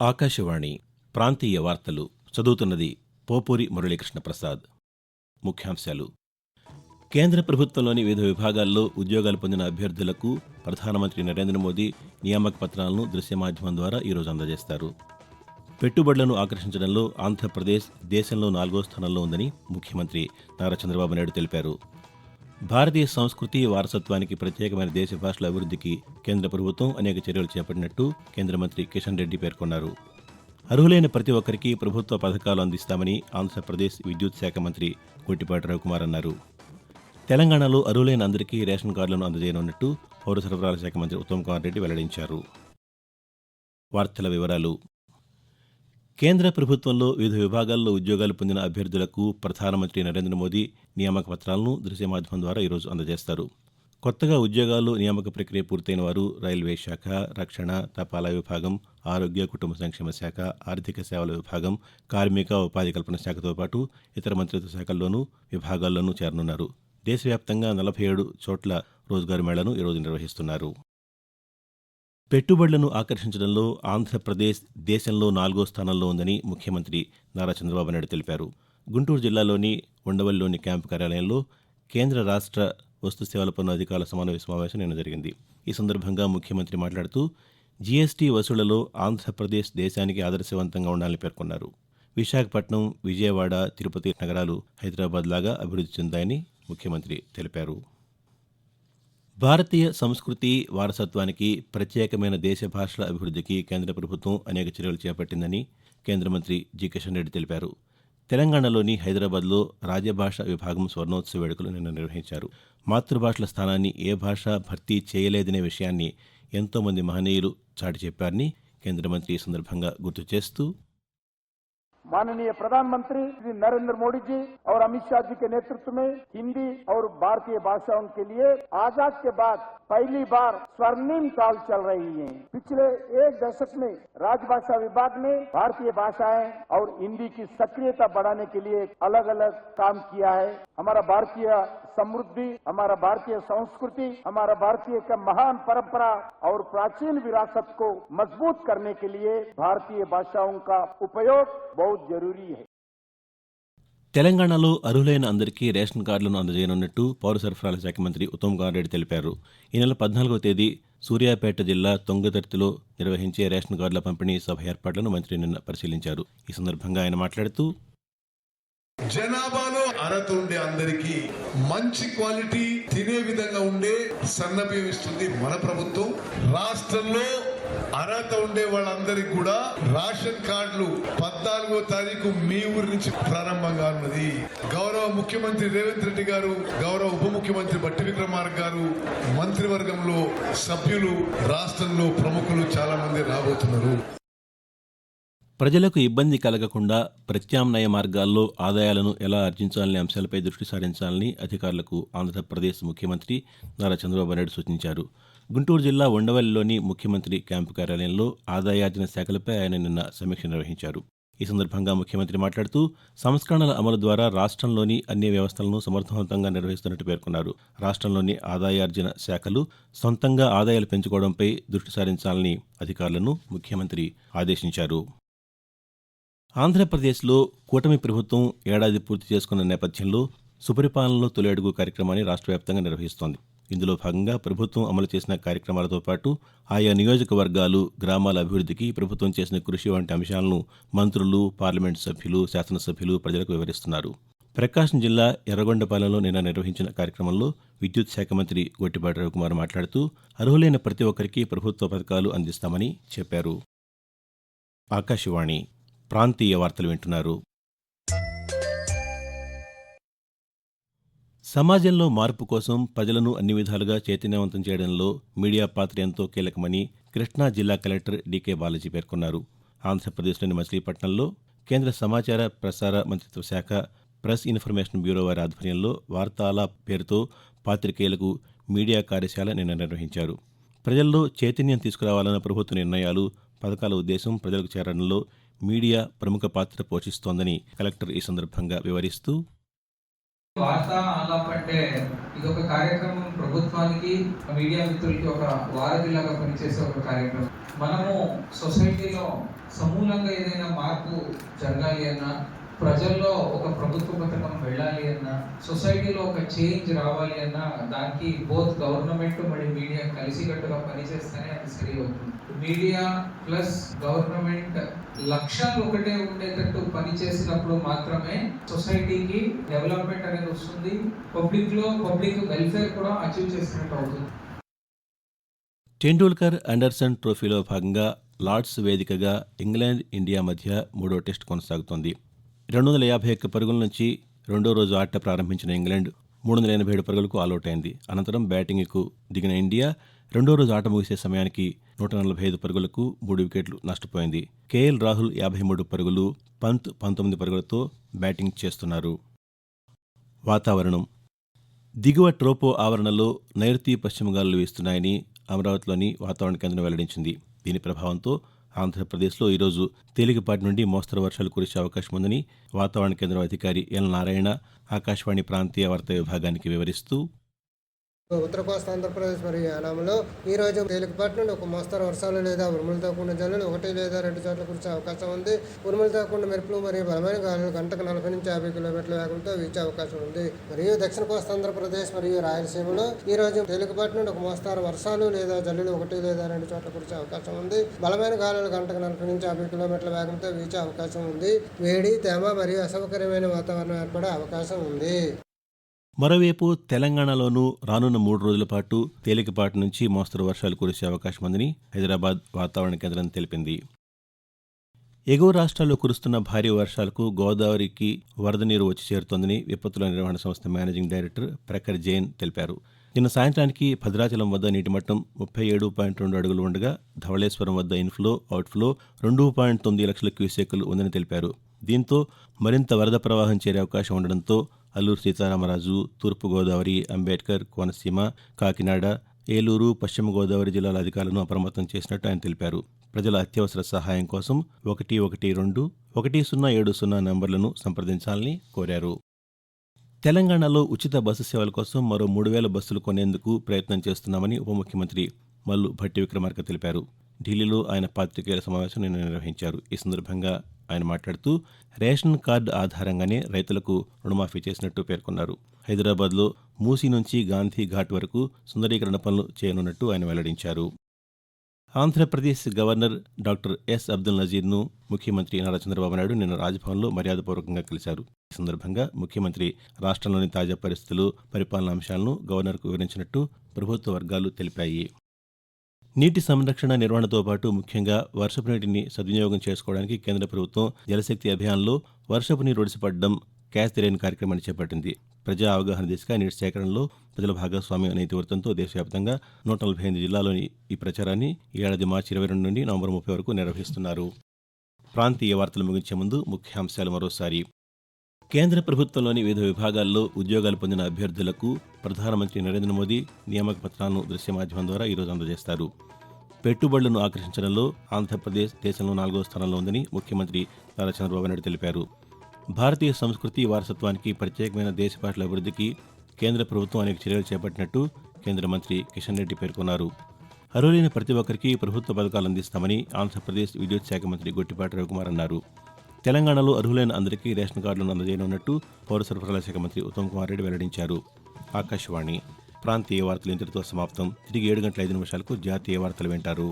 ఆకాశవాణి ప్రాంతీయ వార్తలు చదువుతున్నది పోపూరి మురళీకృష్ణ ప్రసాద్. ముఖ్యాంశాలు. కేంద్ర ప్రభుత్వంలోని వివిధ విభాగాల్లో ఉద్యోగాలు పొందిన అభ్యర్థులకు ప్రధానమంత్రి నరేంద్ర మోదీ నియామక పత్రాలను దృశ్య మాధ్యమం ద్వారా ఈరోజు అందజేస్తారు. పెట్టుబడులను ఆకర్షించడంలో ఆంధ్రప్రదేశ్ దేశంలో నాలుగో స్థానంలో ఉందని ముఖ్యమంత్రి నారా చంద్రబాబు నాయుడు తెలిపారు. భారతీయ సంస్కృతి వారసత్వానికి ప్రత్యేకమైన దేశ భాషల అభివృద్ధికి కేంద్ర ప్రభుత్వం అనేక చర్యలు చేపట్టినట్టు కేంద్ర మంత్రి కిషన్ రెడ్డి పేర్కొన్నారు. అర్హులైన ప్రతి ఒక్కరికి ప్రభుత్వ పథకాలు అందిస్తామని ఆంధ్రప్రదేశ్ విద్యుత్ శాఖ మంత్రి గొట్టిపాటి రవికుమార్ అన్నారు. తెలంగాణలో అర్హులైన అందరికీ రేషన్ కార్డులను అందజేయనున్నట్టు పౌర సరఫరాల శాఖ మంత్రి ఉత్తమ్ కుమార్ రెడ్డి వెల్లడించారు. వార్తల వివరాలు కేంద్ర ప్రభుత్వంలో వివిధ విభాగాల్లో ఉద్యోగాలు పొందిన అభ్యర్థులకు ప్రధానమంత్రి నరేంద్ర మోదీ నియామక పత్రాలను దృశ్య మాధ్యమం ద్వారా ఈరోజు అందజేస్తారు. కొత్తగా ఉద్యోగాలు నియామక ప్రక్రియ పూర్తయిన వారు రైల్వే శాఖ రక్షణ తపాలా విభాగం ఆరోగ్య కుటుంబ సంక్షేమ శాఖ ఆర్థిక సేవల విభాగం కార్మిక ఉపాధి కల్పన శాఖతో పాటు ఇతర మంత్రిత్వ శాఖల్లోనూ విభాగాల్లోనూ చేరనున్నారు. దేశవ్యాప్తంగా నలభై ఏడు చోట్ల రోజ్గార్ మేళను ఈరోజు నిర్వహిస్తున్నారు. పెట్టుబడులను ఆకర్షించడంలో ఆంధ్రప్రదేశ్ దేశంలో నాలుగో స్థానంలో ఉందని ముఖ్యమంత్రి నారా చంద్రబాబు నాయుడు తెలిపారు. గుంటూరు జిల్లాలోని ఉండవల్లిలోని క్యాంపు కార్యాలయంలో కేంద్ర రాష్ట్ర వస్తు సేవల పన్ను అధికారుల సమావేశ సమావేశం నిన్న జరిగింది. ఈ సందర్భంగా ముఖ్యమంత్రి మాట్లాడుతూ జీఎస్టీ వసూళ్ళలో ఆంధ్రప్రదేశ్ దేశానికి ఆదర్శవంతంగా ఉండాలని పేర్కొన్నారు. విశాఖపట్నం విజయవాడ తిరుపతి నగరాలు హైదరాబాద్ లాగా అభివృద్ధి చెందాయని ముఖ్యమంత్రి తెలిపారు. భారతీయ సంస్కృతి వారసత్వానికి ప్రత్యేకమైన దేశ భాషల అభివృద్ధికి కేంద్ర ప్రభుత్వం అనేక చర్యలు చేపట్టిందని కేంద్ర మంత్రి జి. కిషన్ రెడ్డి తెలిపారు. తెలంగాణలోని హైదరాబాద్లో రాజభాష విభాగం స్వర్ణోత్సవ వేడుకలు నిన్న నిర్వహించారు. మాతృభాషల స్థానాన్ని ఏ భాష భర్తీ చేయలేదనే విషయాన్ని ఎంతోమంది మహనీయులు చాటి చెప్పారని కేంద్ర మంత్రి ఈ సందర్భంగా గుర్తు చేస్తూ माननीय प्रधानमंत्री श्री नरेंद्र मोदी जी और अमित शाह जी के नेतृत्व में हिंदी और भारतीय भाषाओं के लिए आज़ाद के बाद पहली बार स्वर्णिम काल चल रही है। पिछले एक दशक में राजभाषा विभाग ने भारतीय भाषाएँ और हिंदी की सक्रियता बढ़ाने के लिए अलग अलग काम किया है। हमारा भारतीय समृद्धि हमारा भारतीय संस्कृति हमारा भारतीय का महान परंपरा और प्राचीन विरासत को मजबूत करने के लिए भारतीय भाषाओं का उपयोग बहुत जरूरी है తెలంగాణలో అర్హులైన అందరికీ రేషన్ కార్డులను అందజేయనున్నట్టు పౌర సరఫరాల శాఖ మంత్రి ఉత్తమ్ కుమార్ రెడ్డి తెలిపారు ఈ నెల పద్నాలుగవ తేదీ సూర్యాపేట జిల్లా తొంగదర్తిలో నిర్వహించే రేషన్ కార్డుల పంపిణీ సభ ఏర్పాట్లను మంత్రి నిన్న పరిశీలించారు ఈ సందర్భంగా ఆయన మాట్లాడుతూ జనాభాలో అర్హత ఉండే అందరికీ మంచి క్వాలిటీ తినే విధంగా ఉండే సన్నబియ్యం ఇస్తుంది మన ప్రభుత్వం. రాష్ట్రంలో అర్హత ఉండే వాళ్ళందరికీ కూడా రేషన్ కార్డులు పద్నాలుగో తారీఖు మీ ఊరి నుంచి ప్రారంభం కానున్నది గౌరవ ముఖ్యమంత్రి రేవంత్ రెడ్డి గారు గౌరవ ఉప ముఖ్యమంత్రి బట్టి విక్రమార్క గారు మంత్రివర్గంలో సభ్యులు రాష్ట్రంలో ప్రముఖులు చాలా మంది రాబోతున్నారు. ప్రజలకు ఇబ్బంది కలగకుండా ప్రత్యామ్నాయ మార్గాల్లో ఆదాయాలను ఎలా ఆర్జించాలనే అంశాలపై దృష్టి సారించాలని అధికారులకు ఆంధ్రప్రదేశ్ ముఖ్యమంత్రి నారా చంద్రబాబు నాయుడు సూచించారు. గుంటూరు జిల్లా ఉండవల్లిలోని ముఖ్యమంత్రి క్యాంపు కార్యాలయంలో ఆదాయార్జన శాఖలపై ఆయన నిన్న సమీక్ష నిర్వహించారు. ఈ సందర్భంగా ముఖ్యమంత్రి మాట్లాడుతూ సంస్కరణల అమలు ద్వారా రాష్ట్రంలోని అన్ని వ్యవస్థలను సమర్థవంతంగా నిర్వహిస్తున్నట్టు పేర్కొన్నారు. రాష్ట్రంలోని ఆదాయార్జన శాఖలు సొంతంగా ఆదాయాలు పెంచుకోవడంపై దృష్టి సారించాలని అధికారులను ముఖ్యమంత్రి ఆదేశించారు. ఆంధ్రప్రదేశ్లో కూటమి ప్రభుత్వం ఏడాది పూర్తి చేసుకున్న నేపథ్యంలో సుపరిపాలనలో తొలి అడుగు కార్యక్రమాన్ని రాష్ట్ర వ్యాప్తంగా నిర్వహిస్తోంది. ఇందులో భాగంగా ప్రభుత్వం అమలు చేసిన కార్యక్రమాలతో పాటు ఆయా నియోజకవర్గాలు గ్రామాల అభివృద్ధికి ప్రభుత్వం చేసిన కృషి వంటి అంశాలను మంత్రులు పార్లమెంట్ సభ్యులు శాసనసభ్యులు ప్రజలకు వివరిస్తున్నారు. ప్రకాశం జిల్లా ఎర్రగొండపాలెంలో నిన్న నిర్వహించిన కార్యక్రమంలో విద్యుత్ శాఖ మంత్రి గొట్టిపాటి రవికుమార్ మాట్లాడుతూ అర్హులైన ప్రతి ఒక్కరికి ప్రభుత్వ పథకాలు అందిస్తామని చెప్పారు. ఆకాశవాణి ప్రాంతీయ వార్తలు వింటున్నారు. సమాజంలో మార్పు కోసం ప్రజలను అన్ని విధాలుగా చైతన్యవంతం చేయడంలో మీడియా పాత్ర ఎంతో కీలకమని కృష్ణా జిల్లా కలెక్టర్ డీకే బాలాజీ పేర్కొన్నారు. ఆంధ్రప్రదేశ్లోని మచిలీపట్నంలో కేంద్ర సమాచార ప్రసార మంత్రిత్వ శాఖ ప్రెస్ ఇన్ఫర్మేషన్ బ్యూరో వారి ఆధ్వర్యంలో వార్తాల పేరుతో పాతికేయులకు మీడియా కార్యశాల నిన్న నిర్వహించారు. ప్రజల్లో చైతన్యం తీసుకురావాలన్న ప్రభుత్వ నిర్ణయాలు పథకాల ఉద్దేశం ప్రజలకు చేరడంలో మీడియా ప్రముఖ పాత్ర పోషిస్తోందని కలెక్టర్ ఈ సందర్భంగా వివరిస్తూ వార్తా ఆలాప్ అంటే ఇది ఒక కార్యక్రమం ప్రభుత్వానికి మీడియా మిత్రులకి ఒక వారధిలాగా పనిచేసే ఒక కార్యక్రమం. మనము సొసైటీలో సమూలంగా ఏదైనా మార్పు జరగాలి అన్నా ప్రజల్లో ఒక ప్రభుత్వ పథకం వెళ్ళాలి అన్నా సొసైటీలో ఒక చేంజ్ రావాలి అన్నా దానికి బోత్ గవర్నమెంట్ మరియు మీడియా కలిసికట్టుగా పనిచేస్తేనే అది సరి అవుతుంది. మీడియా ప్లస్ గవర్నమెంట్ లక్ష్యాలు ఒకటే ఉండేటట్టు పనిచేసినప్పుడు మాత్రమే సొసైటీకి డెవలప్మెంట్ అనేది వస్తుంది. పబ్లిక్లో పబ్లిక్ వెల్ఫేర్ కూడా అచీవ్ చేసినట్టు అవుతుంది. టెండూల్కర్ అండర్సన్ ట్రోఫీలో భాగంగా లార్డ్స్ వేదికగా ఇంగ్లాండ్ ఇండియా మధ్య మూడో టెస్ట్ కొనసాగుతోంది. రెండు వందల యాభై ఒక్క పరుగుల నుంచి రెండో రోజు ఆట ప్రారంభించిన ఇంగ్లాండ్ మూడు వందల ఎనభై ఏడు పరుగులకు ఆలౌట్ అయింది. అనంతరం బ్యాటింగ్కు దిగిన ఇండియా రెండో రోజు ఆట ముగిసే సమయానికి నూట నలభై ఐదు పరుగులకు మూడు వికెట్లు నష్టపోయింది. కేఎల్ రాహుల్ యాభై మూడు పరుగులు పంత్ పంతొమ్మిది పరుగులతో బ్యాటింగ్ చేస్తున్నారు. వాతావరణం. దిగువ ట్రోపో ఆవరణలో నైరుతి పశ్చిమ గాలులు వీస్తున్నాయని అమరావతిలోని వాతావరణ కేంద్రం వెల్లడించింది. దీని ప్రభావంతో ఆంధ్రప్రదేశ్లో ఈరోజు తేలికపాటి నుండి మోస్తరు వర్షాలు కురిసే అవకాశం ఉందని వాతావరణ కేంద్రం అధికారి ఎల్ నారాయణ ఆకాశవాణి ప్రాంతీయ వార్తా విభాగానికి వివరిస్తూ ఉత్తర కోస్తా ఆంధ్రప్రదేశ్ మరియు యానాంలో ఈ రోజు తేలికపాటి నుండి ఒక మోస్తరు వర్షాలు లేదా ఉరుములతో కూడిన జల్లులు ఒకటి లేదా రెండు చోట్ల కురిసే అవకాశం ఉంది. ఉరుములతో కూడిన మెరుపులు మరియు బలమైన గాలులు గంటకు నలభై నుంచి యాభై కిలోమీటర్ల వేగంతో వీచే అవకాశం ఉంది. మరియు దక్షిణ కోస్తా ఆంధ్రప్రదేశ్ మరియు రాయలసీమలో ఈ రోజు తేలికపాటి నుండి ఒక మోస్తరు వర్షాలు లేదా జల్లులు ఒకటి లేదా రెండు చోట్ల కురిసే అవకాశం ఉంది. బలమైన గాలులు గంటకు నలభై నుంచి యాభై కిలోమీటర్ల వేగంతో వీచే అవకాశం ఉంది. వేడి తేమ మరియు అసౌకర్యమైన వాతావరణం ఏర్పడే అవకాశం ఉంది. మరోవైపు తెలంగాణలోనూ రానున్న మూడు రోజుల పాటు తేలికపాటి నుంచి మోస్తరు వర్షాలు కురిసే అవకాశం ఉందని హైదరాబాద్ వాతావరణ కేంద్రం తెలిపింది. ఎగువ రాష్ట్రాల్లో కురుస్తున్న భారీ వర్షాలకు గోదావరికి వరద నీరు వచ్చి చేరుతోందని విపత్తుల నిర్వహణ సంస్థ మేనేజింగ్ డైరెక్టర్ ప్రఖర్ జైన్ తెలిపారు. నిన్న సాయంత్రానికి భద్రాచలం వద్ద నీటి మట్టం ముప్పై ఏడు పాయింట్ రెండు అడుగులు ఉండగా ధవళేశ్వరం వద్ద ఇన్ఫ్లో అవుట్ఫ్లో రెండు పాయింట్ తొమ్మిది లక్షల క్యూసెక్కులు ఉందని తెలిపారు. దీంతో మరింత వరద ప్రవాహం చేరే అవకాశం ఉండడంతో అల్లూరు సీతారామరాజు తూర్పుగోదావరి అంబేద్కర్ కోనసీమ కాకినాడ ఏలూరు పశ్చిమ గోదావరి జిల్లాల అధికారులను అప్రమత్తం చేసినట్టు ఆయన తెలిపారు. ప్రజల అత్యవసర సహాయం కోసం ఒకటి ఒకటి రెండు ఒకటి సున్నా ఏడు సున్నా నంబర్లను సంప్రదించాలని కోరారు. తెలంగాణలో ఉచిత బస్సు సేవల కోసం మరో మూడు వేల బస్సులు కొనేందుకు ప్రయత్నం చేస్తున్నామని ఉప ముఖ్యమంత్రి మల్లు భట్టి విక్రమార్క తెలిపారు. ఢిల్లీలో ఆయన పాతికేయుల సమావేశం నిన్న నిర్వహించారు. ఈ సందర్భంగా ఆయన మాట్లాడుతూ రేషన్ కార్డు ఆధారంగానే రైతులకు రుణమాఫీ చేసినట్టు పేర్కొన్నారు. హైదరాబాద్లో మూసీ నుంచి గాంధీ ఘాట్ వరకు సుందరీకరణ పనులు చేయనున్నట్టు ఆయన వెల్లడించారు. Andhra Pradesh governor doctor S Abdul నజీర్ను ముఖ్యమంత్రి నారా చంద్రబాబు నాయుడు నిన్న రాజ్భవన్లో మర్యాదపూర్వకంగా కలిశారు. ఈ సందర్భంగా ముఖ్యమంత్రి రాష్ట్రంలోని తాజా పరిస్థితులు పరిపాలనా అంశాలను గవర్నర్కు వివరించినట్టు ప్రభుత్వ వర్గాలు తెలిపాయి. నీటి సంరక్షణ నిర్వహణతో పాటు ముఖ్యంగా వర్షపు నీటిని సద్వినియోగం చేసుకోవడానికి కేంద్ర ప్రభుత్వం జలశక్తి అభియాన్లో వర్షపు నీరు ఒడిసిపడడం క్యాచ్ ది కార్యక్రమాన్ని చేపట్టింది. ప్రజా అవగాహన దిశగా నీటి సేకరణలో ప్రజల భాగస్వామ్యం అనే ఇతివృత్తంతో దేశవ్యాప్తంగా నూట నలభై ఎనిమిది జిల్లాలోని ఈ ప్రచారాన్ని ఈ ఏడాది మార్చి ఇరవై రెండు నుండి నవంబర్ ముప్పై వరకు నిర్వహిస్తున్నారు. ప్రాంతీయ వార్తలు ముగించే ముందు ముఖ్యాంశాలు మరోసారి. కేంద్ర ప్రభుత్వంలోని వివిధ విభాగాల్లో ఉద్యోగాలు పొందిన అభ్యర్థులకు ప్రధానమంత్రి నరేంద్ర మోదీ నియామక పత్రాలను దృశ్య మాధ్యమం ద్వారా ఈరోజు అందజేస్తారు. పెట్టుబడులను ఆకర్షించడంలో ఆంధ్రప్రదేశ్ దేశంలో నాలుగో స్థానంలో ఉందని ముఖ్యమంత్రి నారా చంద్రబాబు నాయుడు తెలిపారు. భారతీయ సంస్కృతి వారసత్వానికి ప్రత్యేకమైన దేశ భాషల అభివృద్ధికి కేంద్ర ప్రభుత్వం అనేక చర్యలు చేపట్టినట్టు కేంద్ర మంత్రి కిషన్ రెడ్డి పేర్కొన్నారు. అర్హులైన ప్రతి ఒక్కరికి ప్రభుత్వ పథకాలు అందిస్తామని ఆంధ్రప్రదేశ్ విద్యుత్ శాఖ మంత్రి గొట్టిపాటి రవికుమార్ అన్నారు. తెలంగాణలో అర్హులైన అందరికీ రేషన్ కార్డులను అందజేయనున్నట్టు పౌర సరఫరాల శాఖ మంత్రి ఉత్తమ్ కుమార్ రెడ్డి వెల్లడించారు. ఆకాశవాణి ప్రాంతీయ వార్తలు ఇంతటితో సమాప్తం. తిరిగి ఏడు గంటల ఐదు నిమిషాలకు జాతీయ వార్తలు వింటారు.